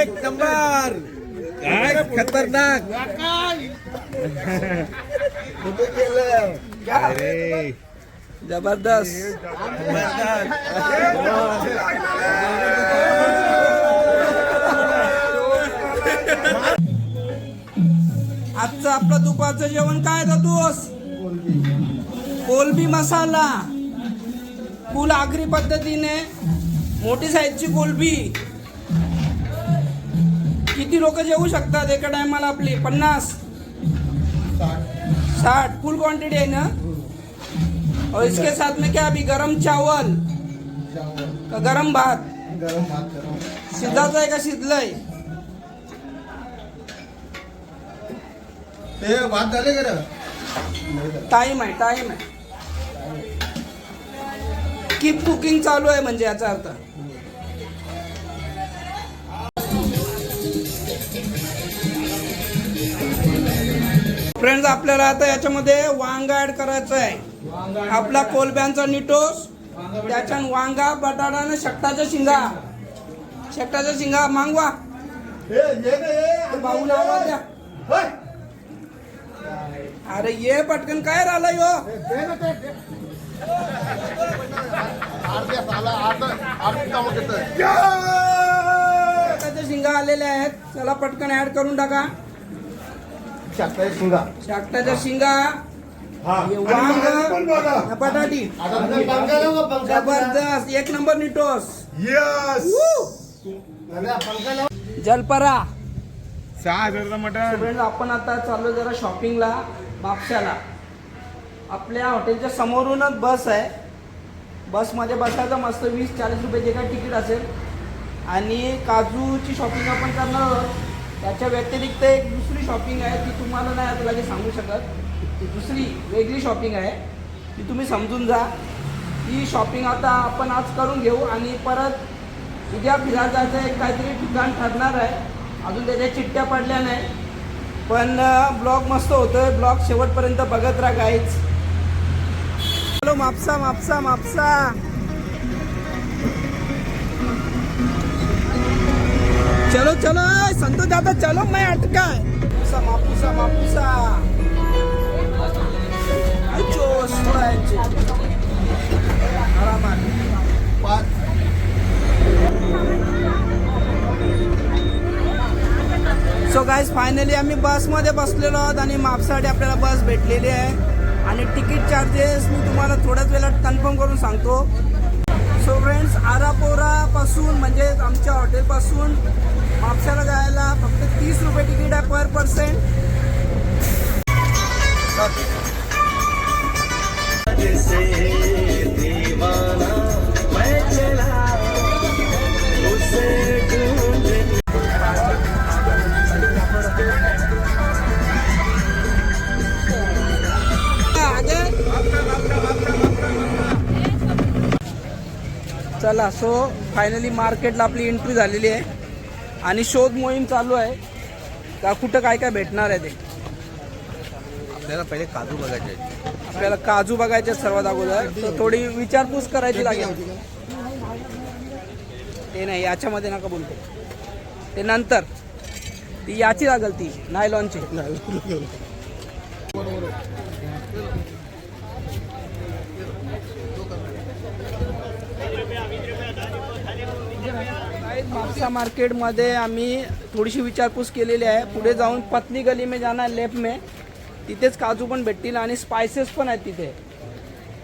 एक नंबर. काय खतरनाक. अरे. जबरदस्त. आजचं आपलं दुपारचं जेवण काय जातोस कोलबी मसाला. फुल आगरी पद्धतीने. मोठी साईजची कोलबी. किती लोक जेवू शकतात एका टायमाला आपली? पन्नास? साठ. फुल क्वांटिटी आहे ना? और इसके साथ में क्या अभी गरम चावल? का गरम भात? शिजाच आहे का? शिजलंय. ते भात झाले का? टाइम आहे टाइम आहे. कीप कुकिंग चालू आहे म्हणजे याचा अर्थ. फ्रेंड्स आपल्याला आता याच्यामध्ये वांगा ऍड करायचं आहे आपला कोलब्यांचा निटोस त्याच्यान वांगा बटाटा आणि शक्टाच्या शिंगा. शक्टाच्या शिंगा मागवा. आवाज द्या. अरे ये पटकन काय राहिलं यो शक्टाच्या शिंगा आलेल्या आहेत. चला पटकन ऍड करून टाका. शाकटाच्या शिंगा. हे. वांग बटाटी जबरदस्त. एक नंबर निटोस जलपरा. सहा हजारचा फ्रेंड्स आपण आता चाललो जरा शॉपिंगला बापशाला. आपल्या हॉटेलच्या समोरूनच बस आहे. बसमध्ये बसायचं मस्त वीस चाळीस रुपये जे काही तिकीट असेल. आणि काजूची शॉपिंग आपण करणार आहोत. त्याच्या व्यतिरिक्त एक दुसरी शॉपिंग आहे ती तुम्हाला नाही आता लगेच सांगू शकत. ती दुसरी वेगळी शॉपिंग आहे ती तुम्ही समजून जा. ही शॉपिंग आता आपण आज करून घेऊ आणि परत उद्या फिरायला जायचं एक काहीतरी ठिकाण ठरणार आहे. अजून त्याच्या चिठ्ठ्या पडल्या नाही. पण ब्लॉग मस्त होतोय. ब्लॉग शेवटपर्यंत बघत राहा काहीच हॅलो मापसा मापसा मापसा. चलो चलो संतोष दादा चलो मैं अटका है। मापुसा मापुसा मापुसा जोश थोडा यांचे आरामात सो गाईज फायनली आम्ही बसमध्ये बसलेलो आहोत आणि मापसाठी आपल्याला बस भेटलेली आहे. आणि तिकीट चार्जेस मी तुम्हाला थोड्याच वेळात कन्फर्म करून सांगतो. सो फ्रेंड्स आरापोरापासून म्हणजे आमच्या हॉटेलपासून म्हापशाला जायला फक्त तीस रुपये तिकीट आहे पर पर्सेंट. चला सो फायनली मार्केटला आपली एंट्री झालेली आहे. आणि शोध मोहीम चालू आहे. का कुठं काय काय भेटणार आहे ते? आपल्याला पहिले काजू बघायचे आपल्याला काजू बघायचे आहेत सर्वात अगोदर. तर थोडी विचारपूस करायची लागेल. ते नाही याच्यामध्ये नका बोलतो ते नंतर. ती याची लागल ती नायलॉनची. मापसा मार्केटमध्ये आम्ही थोडीशी विचारपूस केलेली आहे. पुढे जाऊन पतली गली में जाना लेफ्ट में. तिथेच काजू पण भेटतील आणि स्पायसेस पण आहेत तिथे.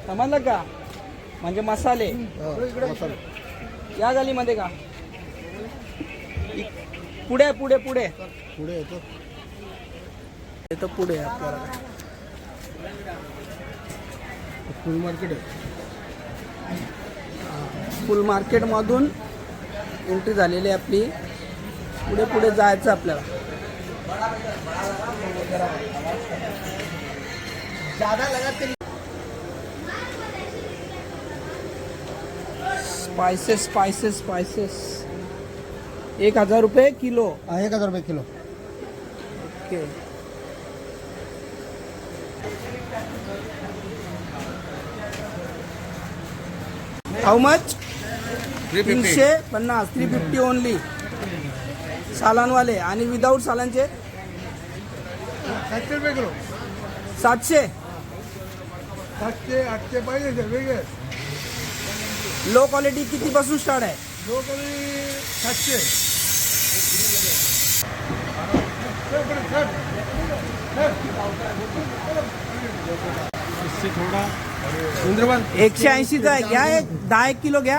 समजलं का? म्हणजे मसाले. या गलीमध्ये का? पुढे पुढे पुढे. पुढे येतो. पुढे फुल मार्केट फुल मार्केटमधून एंट्री झालेली आहे आपली. पुढे पुढे जायचं आपल्याला. स्पायसेस स्पायसेस स्पायसेस एक हजार रुपये किलो. एक हजार रुपये किलो. ओके हाऊ मच तीनशे पन्नास थ्री फिफ्टी ओनली सालानवाले आणि विदाऊट सालांचे सातशे रुपये किलो सातशे? सातशे आठशे पाहिजे वेगळे. लो क्वालिटी कितीपासून स्टार्ट आहे? सातशे बरं, सर. सर. थोडा एकशे ऐंशीचा आहे. घ्या एक दहा एक किलो घ्या.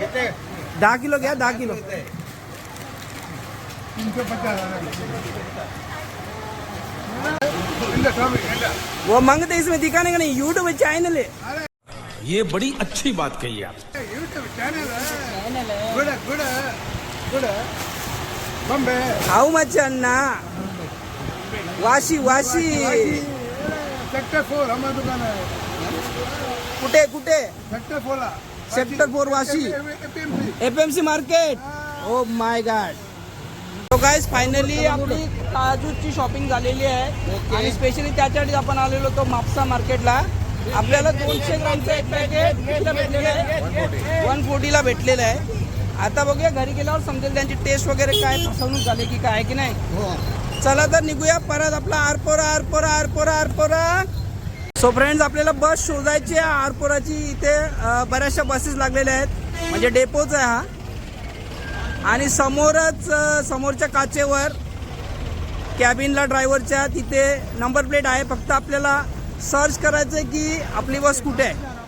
दहा किलो घ्या दहा किलो. तीनशे पचास वो मांगते इसमें दिखाने का नहीं यूट्यूब चैनल है. ये बड़ी अच्छी बात कही आप। How much Anna? Vashi Vashi. Sector four हमारा दुकान है। कुठे कुठे? सेक्टर फोर Sector four Vashi. F M C market O my god तो गाईज फायनली आपली काजूची शॉपिंग झालेली आहे. आणि स्पेशली त्याच्यासाठी आपण आलेलो होतो मापसा मार्केटला आपल्याला दोनशे ग्रामचं एक पॅकेट भेटलेलं आहे. वन फोर्टीला भेटलेलं आहे. आता बघूया घरी गेल्यावर समजेल त्यांची टेस्ट वगैरे काय फसवणूक झाली की काय की नाही? चला तर निघूया. परत आपला आरपोरा आरपोरा आरपोरा आरपोरा सो फ्रेंड्स आपल्याला बस शोधायची आहे. आरपोराची इथे बऱ्याचशा बसेस लागलेल्या आहेत. म्हणजे डेपोच आहे हा. आणि समोरच समोरच्या काचेवर कॅबिनला ड्रायव्हरच्या तिथे नंबर प्लेट आहे. फक्त आपल्याला सर्च करायचं आहे की आपली बस कुठे आहे.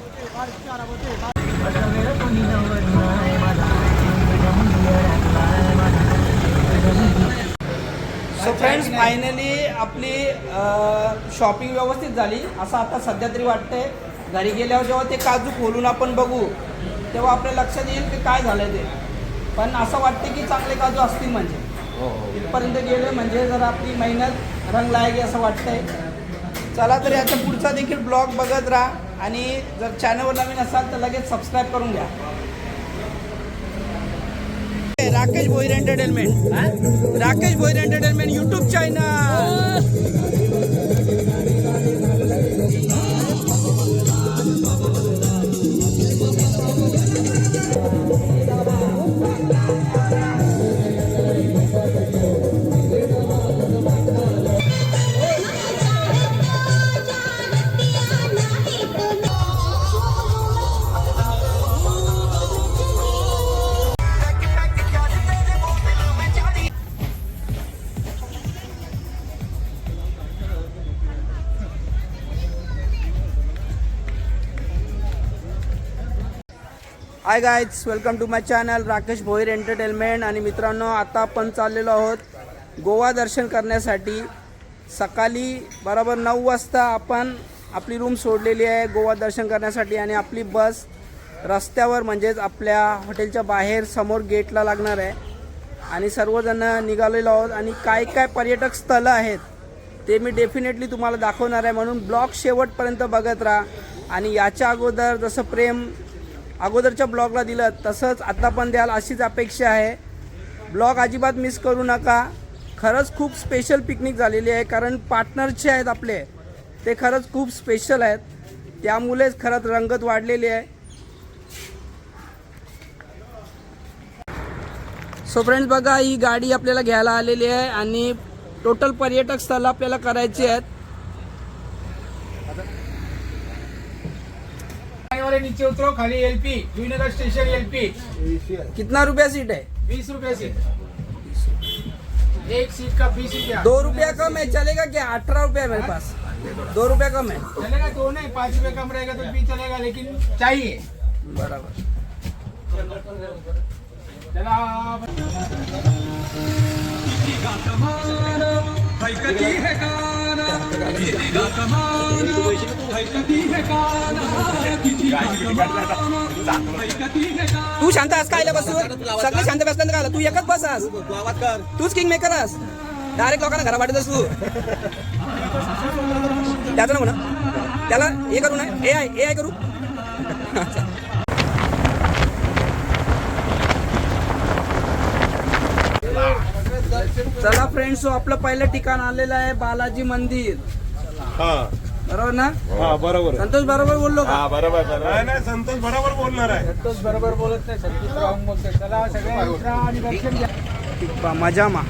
फ्रेंड्स फायनली आपली शॉपिंग व्यवस्थित झाली. असं आता सध्या तरी वाटतंय. घरी गेल्यावर जेव्हा ते काजू खोलून आपण बघू तेव्हा आपल्या लक्षात येईल की काय झालं ते. पण असं वाटते की चांगले काजू असतील म्हणजे. इथपर्यंत गेले म्हणजे जर आपली मेहनत रंग लायकी असं वाटतंय. चला तर याचा पुढचा देखील ब्लॉग बघत राहा आणि जर चॅनलवर नवीन असाल तर लगेच सबस्क्राईब करून घ्या. Rakesh Bhoir entertainment Rakesh Bhoir entertainment YouTube channel hi guys welcome to my channel Rakesh Bhoir entertainment आणि मित्रांनो आता आपण चाललेलो आहोत गोवा दर्शन करण्यासाठी. सकाळी बरोबर नऊ वाजता आपण आपली रूम सोडलेली आहे गोवा दर्शन करण्यासाठी आणि आपली बस रस्त्यावर म्हणजेच आपल्या हॉटेलच्या बाहेर समोर गेटला लागणार आहे. आणि सर्वजण निघालेलो आहोत आणि काय काय पर्यटक स्थळं आहेत ते मी डेफिनेटली तुम्हाला दाखवणार आहे. म्हणून ब्लॉग शेवटपर्यंत बघत राहा. आणि याच्या अगोदर जसं प्रेम अगोदरच्या ब्लॉगला दिलं तसंच आता पण द्याल अशीच अपेक्षा आहे. ब्लॉग अजिबात मिस करू नका. खरंच खूप स्पेशल पिकनिक झालेली आहे कारण पार्टनरचे आहेत आपले. ते खरंच खूप स्पेशल आहेत. त्यामुळेच खरंच रंगत वाढलेली आहे. सो फ्रेंड्स बघा ही गाडी आपल्याला घ्यायला आलेली आहे आणि टोटल पर्यटक स्थळ आपल्याला करायची आहेत. वाले नीचे उतरो खाली एलपी जुईनगर स्टेशन एलपी कितना रुपया सीट है? बीस रुपए सीट. एक सीट का बीस रुपया दो रुपया कम है चलेगा क्या? अठारह रुपया मेरे पास। दो रुपया कम है। चलेगा दो नहीं पाँच रुपए कम रहेगा तो भी चलेगा लेकिन चाहिए। बराबर। चला। तू शांत आस काय बस सगळे शांत बसल्यानंतर काय तू एकच बस आस तूच किंग मेकर आस डायरेक्ट लोकांना घरा वाटत तू. त्याचं ना ना त्याला हे करू ना. ए आय ए आय करू. चला फ्रेंड्स आपलं पहिलं ठिकाण आलेलं आहे बालाजी मंदिर. हा. बरोबर ना? हा बरोबर. संतोष बरोबर बोललो का? हा बरोबर बरोबर. नाही नाही संतोष बरोबर बोलणार आहे. संतोष बरोबर बोलत नाही संतोष रॉंग बोलतोय. चला सगळे उतरा आणि दर्शन घ्या. बा- मजा मा.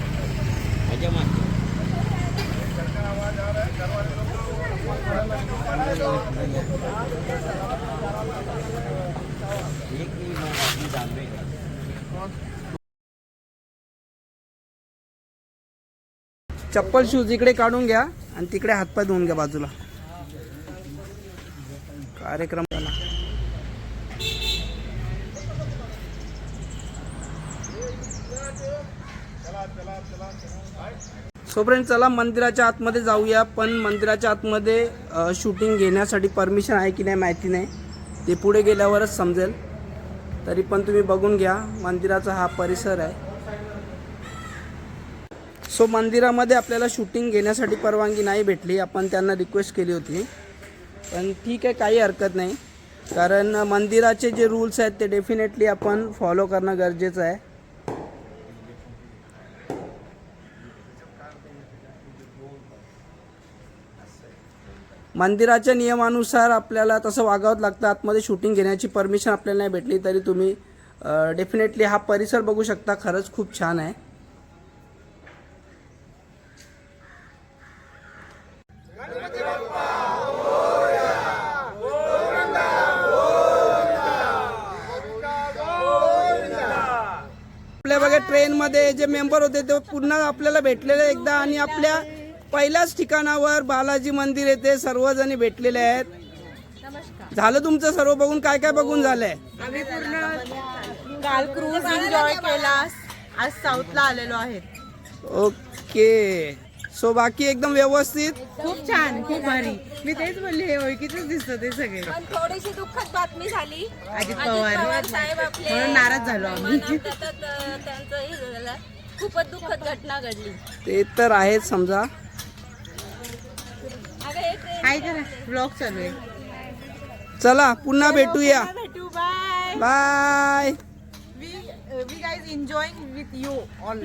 चप्पल शूज इकडे काढून घ्या आणि तिकडे हातपाय धुवून घ्या बाजूला. कार्यक्रम झाला. सो फ्रेंड चला मंदिराच्या आतमध्ये जाऊया पण मंदिराच्या आतमध्ये शूटिंग घेण्यासाठी परमिशन आहे की नाही माहिती नाही. ते पुढे गेल्यावरच समजेल. तरी पण तुम्ही बघून घ्या मंदिराचा हा परिसर आहे. सो मंदिरामध्ये आपल्याला शूटिंग घेण्यासाठी परवानगी नाही भेटली. आपण त्यांना रिक्वेस्ट केली होती. पण ठीक आहे काही हरकत नाही. कारण मंदिराचे जे रूल्स आहेत ते डेफिनेटली आपण फॉलो करणं गरजेचं आहे. मंदिराच्या नियमानुसार आपल्याला तसं वागावं लागतं. आतमध्ये शूटिंग घेण्याची परमिशन आपल्याला नाही भेटली तरी तुम्ही डेफिनेटली हा परिसर बघू शकता. खरंच खूप छान आहे. ट्रेनमध्ये जे मेंबर होते ते पुन्हा आपल्याला भेटलेले एकदा आणि आपल्या पहिल्याच ठिकाणावर बालाजी मंदिर येते सर्वजणी भेटलेले आहेत. झालं तुमचं सर्व बघून? काय काय बघून झालंय? आम्ही पूर्ण काल क्रूज एन्जॉय केला आज साऊथला आलेलो आहेत ओके. सो बाकी एकदम व्यवस्थित. खूप छान खूप भारी. मी तेच बोलले हे ओळखीच दिसतं ते सगळे. पण थोडीशी दुःखद बातमी झाली. अजित पवार. साहेब आपले म्हणून नाराज झालो आम्ही. त्याच्यात, अं, त्यांचं हे झालं. खूपच दुःखद घटना घडली. ते तर आहेच समजा. अगं हे काय करा ब्लॉग चालू आहे. चला पुन्हा भेटूया. भेटू. Bye. Bye. We we guys enjoying with you all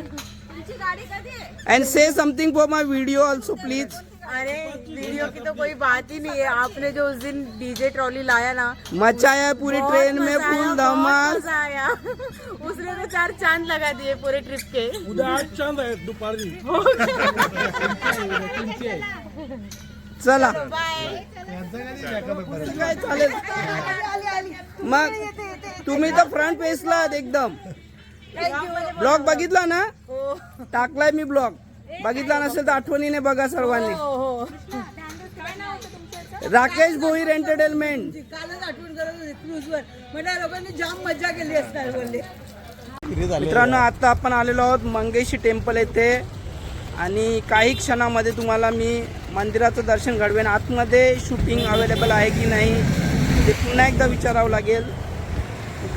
and say something for my video also please अरे वीडियो की तो कोई बात ही नहीं है आपने जो उस दिन डीजे ट्रॉली लाया ना मचाया है पूरी ट्रेन में फुल धमाल मजा आया उसने तो चार चांद लगा दिए पूरे ट्रिप के उद्या आज चांद आहे दुपारी चला बाय काय चालेल मग तुम्ही तर फ्रंट पेजला आहात एकदम ब्लॉग बघितला ना? टाकलाय मी ब्लॉग बघितला नसेल तर आठवणीने बघा सर्वांनी. राकेश भोईर एंटरटेनमेंट कालच आठवण करत होते क्रूजवर म्हणजे लोकांनी जाम मजा केली असणार बोलले मित्रांनो आता आपण आलेलो आहोत मंगेशी टेम्पल येथे. आणि काही क्षणामध्ये तुम्हाला मी मंदिराचं दर्शन घडवेन. आतमध्ये शूटिंग अवेलेबल आहे की नाही ते पुन्हा एकदा विचारावं लागेल.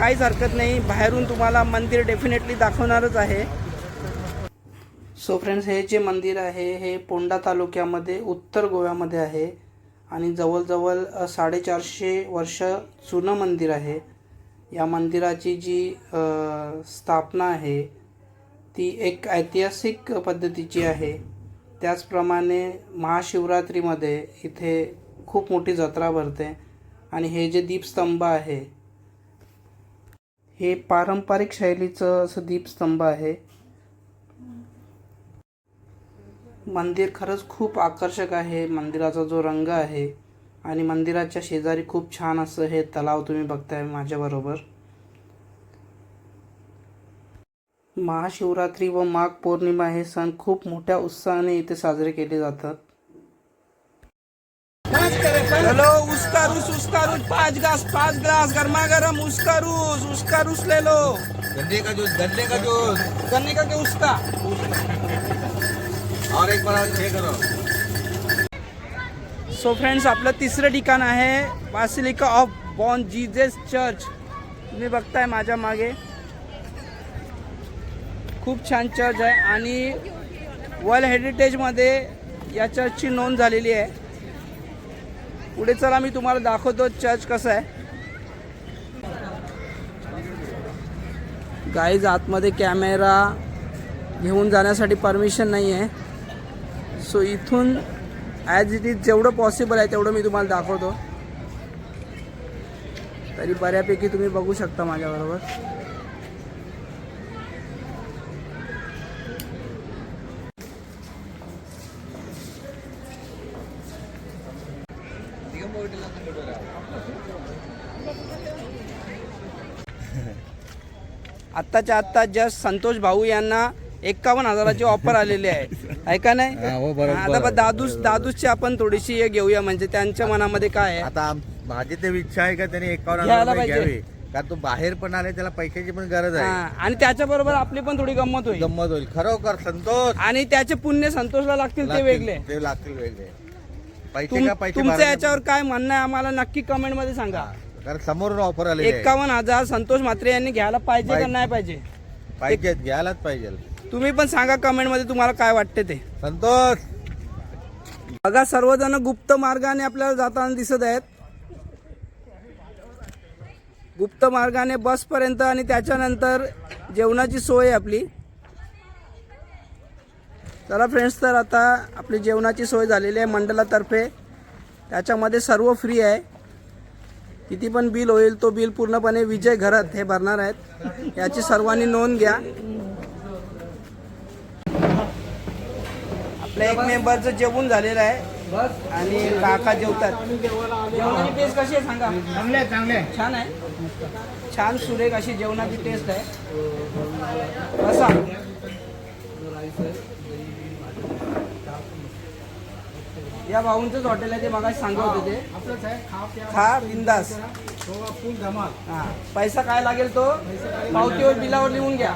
काहीच हरकत नाही. बाहेरून तुम्हाला मंदिर डेफिनेटली दाखवणारच आहे. सो फ्रेंड्स हे जे मंदिर आहे हे पोंडा तालुक्यामध्ये उत्तर गोव्यामध्ये आहे. आणि जवळजवळ साडेचारशे वर्ष जुनं मंदिर आहे. या मंदिराची जी स्थापना आहे ती एक ऐतिहासिक पद्धतीची आहे. त्याचप्रमाणे महाशिवरात्रीमध्ये इथे खूप मोठी जत्रा भरते. आणि हे जे दीपस्तंभ आहे हे पारंपरिक शैलीचं असं दीपस्तंभ आहे. मंदिर खरंच खूप आकर्षक आहे. मंदिराचा जो रंग आहे आणि मंदिराच्या शेजारी खूप छान असं हे तलाव तुम्ही बघताय माझ्याबरोबर. महाशिवरात्री व माघ पौर्णिमा हे सण खूप मोठ्या उत्साहाने इथे साजरे केले जातात. चलो उसका रूस उसका रूस पाच ग्लास पाच ग्लास गरमा गरम उसका रूस उसका रूस ले लो। गन्ने का जूस गन्ने का जूस। गन्ने का के उसका? और एक बड़ा छे करो। सो फ्रेंड्स आपलं तिसरं ठिकाण आहे बासिलिका ऑफ बॉन जीजेस चर्च. तुम्ही बघताय माझ्या मागे. खूप छान चर्च आहे आणि वर्ल्ड हेरिटेजमध्ये या चर्चची नोंद झालेली आहे. पुढे चला मी तुम्हाला दाखवतो चर्च कसं आहे. गाईज आतमध्ये कॅमेरा घेऊन जाण्यासाठी परमिशन नाही आहे सो इथून ॲज इट इज जेवढं पॉसिबल आहे तेवढं मी तुम्हाला दाखवतो. तरी बऱ्यापैकी तुम्ही बघू शकता माझ्याबरोबर. आत्ताच्या आत्ता जस्ट संतोष भाऊ यांना एकावन्न हजाराची ऑफर आलेली आहे. ऐका नाही? आता बघ दादूस दादूसची आपण थोडीशी हे घेऊया म्हणजे त्यांच्या मनामध्ये काय आहे? आता आम- माझी तर इच्छा आहे का त्याने एकावन्न घ्यायला हजार रुपये पाहिजे. घ्यावे? कारण तो बाहेर पण आले त्याला पैशाची पण गरज हा, आहे आणि त्याच्याबरोबर आपली पण थोडी गंमत होईल. गंमत होईल. खरोखर संतोष. आणि त्याचे पुण्य संतोषला लागतील ते लागतील- वेगळे. ते लागतील वेगळे. पैसे तुम- का पैसे तुमचं भरायला- याच्यावर काय म्हणणं आहे? आम्हाला नक्की कमेंटमध्ये सांगा. कारण समोरून ऑफर आले एकावन्न हजार संतोष म्हात्रे यांनी घ्यायला पाहिजे का. नाही पाहिजे? पाहिजेत घ्यायलाच पाहिजे. तुम्ही पण सांगा कमेंटमध्ये तुम्हाला काय वाटते ते. संतोष! बघा सर्वजण गुप्त मार्गाने आपल्याला जाताना दिसत आहेत. गुप्त मार्गाने बस पर्यंत आणि त्याच्यानंतर जेवणाची सोय आहे आपली. चला फ्रेंड्स तर आता आपली जेवणाची सोय झालेली आहे मंडळातर्फे त्याच्यामध्ये सर्व फ्री आहे. किती पण बिल होईल तो बिल पूर्णपणे विजय घरात हे भरणार आहेत. याची सर्वांनी नोंद घ्या. आपल्या एक मेंबरचं जेवण झालेलं आहे. आणि काका जेवतात. जेवणाची टेस्ट कशी आहे सांगा. चांगले चांगले छान आहे. छान सुरेख अशी जेवणाची टेस्ट आहे. कसा या भाऊंचंच हॉटेल आहे ते मग सांगत होते ते. खा बिंदास. तो फुल धमाल. हा. पैसा काय लागेल तो? पावतीवर बिलावर लिहून घ्या.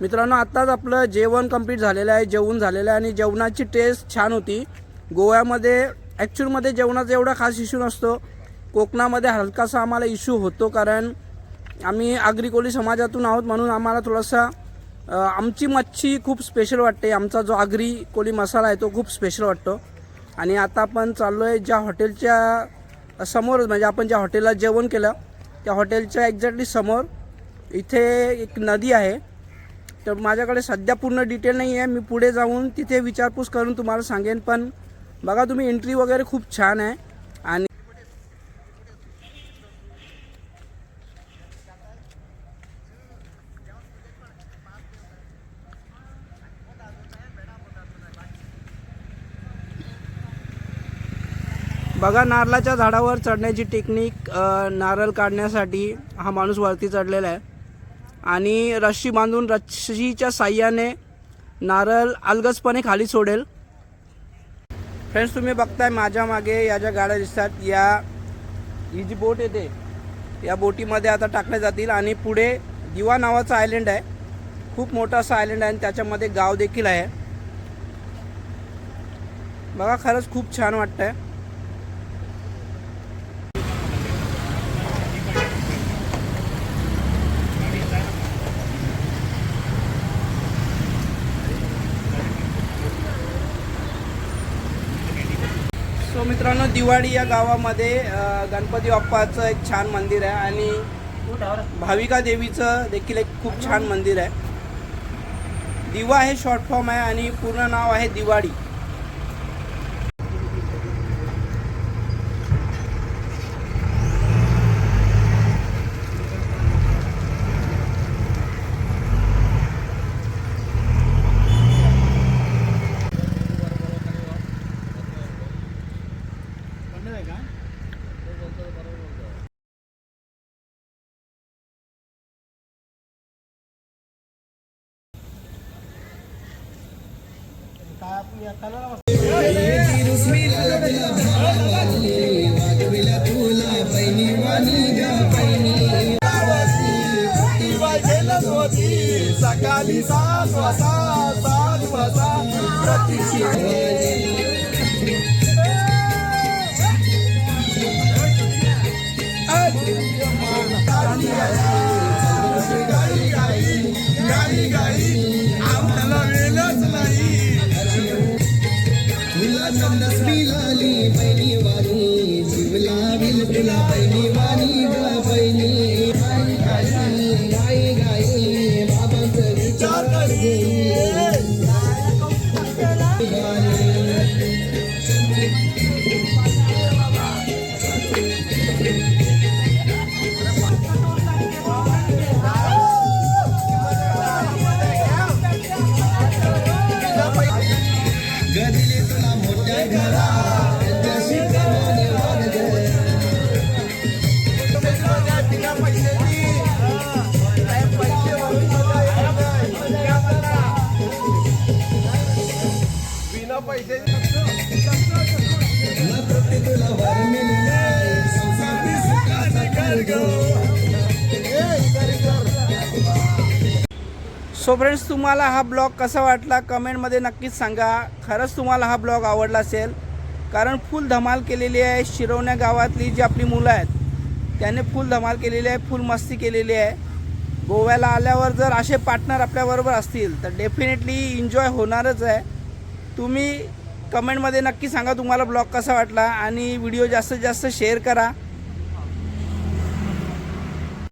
मित्रांनो आत्ताच आपलं जेवण कंप्लीट झालेलं आहे जेवण झालेलं आहे आणि जेवणाची टेस्ट छान होती. गोव्यामध्ये ॲक्च्युअलमध्ये जेवणाचा एवढा खास इश्यू नसतो. कोकणामध्ये हलकासा आम्हाला इश्यू होतो कारण आम्ही आगरी कोळी समाजातून आहोत म्हणून आम्हाला थोडासा आमची मच्छी खूप स्पेशल वाटते. आमचा जो आगरी कोळी मसाला आहे तो खूप स्पेशल वाटतो. आणि आता आपण चाललो आहे ज्या हॉटेलच्या समोरच म्हणजे आपण ज्या हॉटेलला जेवण केलं त्या हॉटेलच्या एक्झॅक्टली समोर. इथे एक नदी आहे. तर माझ्याकडे सध्या पूर्ण डिटेल नाही आहे मी पुढे जाऊन तिथे विचारपूस करून तुम्हाला सांगेन. पण बघा तुम्ही एंट्री वगैरे खूप छान आहे आणि बघा नारळाच्या झाडावर चढण्याची टेक्निक नारळ काढण्यासाठी हा माणूस वरती चढलेला आहे. आणि रस्सी बांधून रस्सीच्या साह्याने नारळ अलगसपणे खाली सोडेल. फ्रेंड्स तुम्ही बघताय माझ्या मागे या ज्या गाड्या दिसतात या ही जी बोट येते. या बोटीमध्ये आता टाकल्या जातील आणि पुढे दिवा नावाचा आयलंड आहे. खूप मोठा असा आयलंड आहे आणि त्याच्यामध्ये गाव देखील आहे. बघा खरंच खूप छान वाटतं आहे मित्रांनो दिवाळी या गावामध्ये गणपती बाप्पाचं एक छान मंदिर आहे आणि भाविका देवीचं देखील एक खूप छान मंदिर आहे. दिवा हे शॉर्ट फॉर्म आहे आणि पूर्ण नाव आहे दिवाळी. y hasta. गाई बाबांचं सो फ्रेंड्स तुम्हाला हा ब्लॉग कसा वाटला? कमेंटमध्ये नक्कीच सांगा. खरंच तुम्हाला हा ब्लॉग आवडला असेल कारण फुल धमाल केलेली आहे. शिरवण्या गावातली जी आपली मुलं आहेत त्याने फुल धमाल केलेली आहे फुल मस्ती केलेली आहे. गोव्याला आल्यावर जर असे पार्टनर आपल्याबरोबर असतील तर डेफिनेटली एन्जॉय होणारच आहे. तुम्ही कमेंटमध्ये नक्की सांगा तुम्हाला ब्लॉग कसा वाटला आणि व्हिडिओ जास्तीत जास्त शेअर करा.